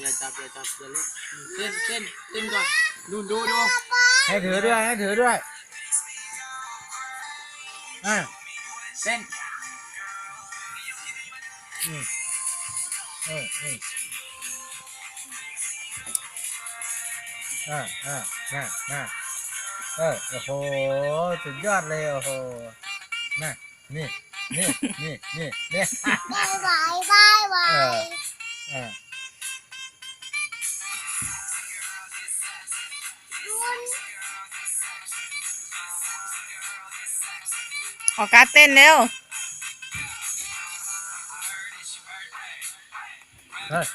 อย่าจับอย่าจับอย่าล่นเต้นเต้นเต้นก่อนดูดูดูให้ถือด้วยให้ถือด้วยอ่าเต้นอืมอืมอืมอ่าอ่าน่าน่าเออโอ้โหสุดยอดเลยโอ้โหน่ะนี่นี่นี่นี่นี่บายบายบายบาเออยเออ ออกการดเต้นเร็วเฮ้ย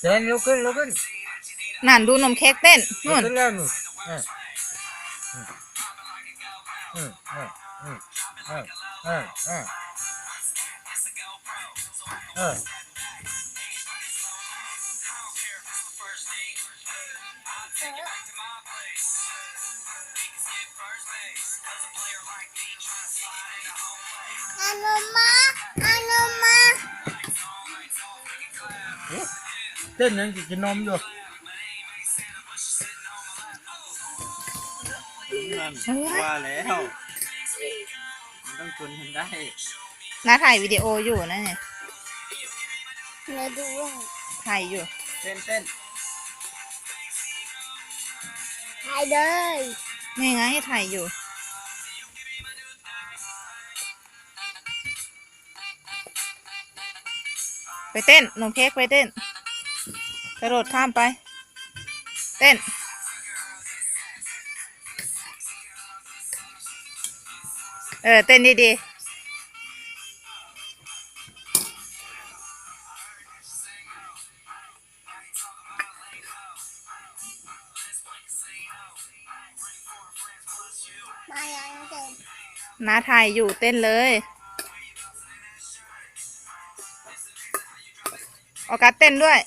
เต้นลุกขึ้นลุกขึ้นนั่นดูนมเค้กเต้นลุกนู่นขึ้นแล้วหนูเอออืมอืมอืมอืมเออเออเออเอออานุมาอานุมาเต้นยังกินนมอยู่ว่าแล้ว มันต้องชนกันได้น้าถ่ายวิดีโออยู่นะเนี่ยมาดูถ่ายอยู่ เต้นเต้นถ่ายเลย นี่ไงถ่ายอยู่ ไปเต้นนมเค้กไปเต้น กระโดดข้ามไป เต้น เออ เต้นดี มายังเต็มน้าถ่ายอยู่เต้นเลยออกกาเต้นด้วย